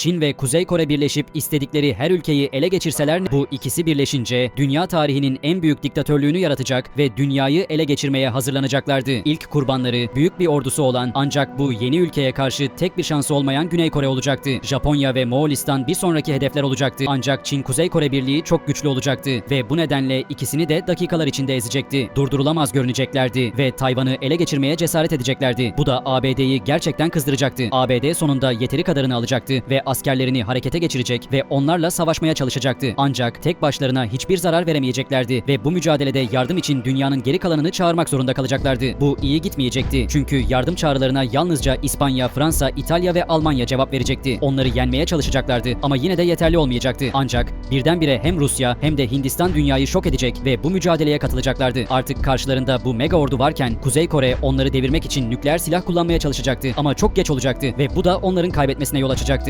Çin ve Kuzey Kore birleşip istedikleri her ülkeyi ele geçirseler bu ikisi birleşince dünya tarihinin en büyük diktatörlüğünü yaratacak ve dünyayı ele geçirmeye hazırlanacaklardı. İlk kurbanları büyük bir ordusu olan ancak bu yeni ülkeye karşı tek bir şansı olmayan Güney Kore olacaktı. Japonya ve Moğolistan bir sonraki hedefler olacaktı. Ancak Çin Kuzey Kore birliği çok güçlü olacaktı ve bu nedenle ikisini de dakikalar içinde ezecekti. Durdurulamaz görüneceklerdi ve Tayvan'ı ele geçirmeye cesaret edeceklerdi. Bu da ABD'yi gerçekten kızdıracaktı. ABD sonunda yeteri kadarını alacaktı ve askerlerini harekete geçirecek ve onlarla savaşmaya çalışacaktı. Ancak tek başlarına hiçbir zarar veremeyeceklerdi ve bu mücadelede yardım için dünyanın geri kalanını çağırmak zorunda kalacaklardı. Bu iyi gitmeyecekti. Çünkü yardım çağrılarına yalnızca İspanya, Fransa, İtalya ve Almanya cevap verecekti. Onları yenmeye çalışacaklardı ama yine de yeterli olmayacaktı. Ancak birdenbire hem Rusya hem de Hindistan dünyayı şok edecek ve bu mücadeleye katılacaklardı. Artık karşılarında bu mega ordu varken Kuzey Kore onları devirmek için nükleer silah kullanmaya çalışacaktı ama çok geç olacaktı ve bu da onların kaybetmesine yol açacaktı.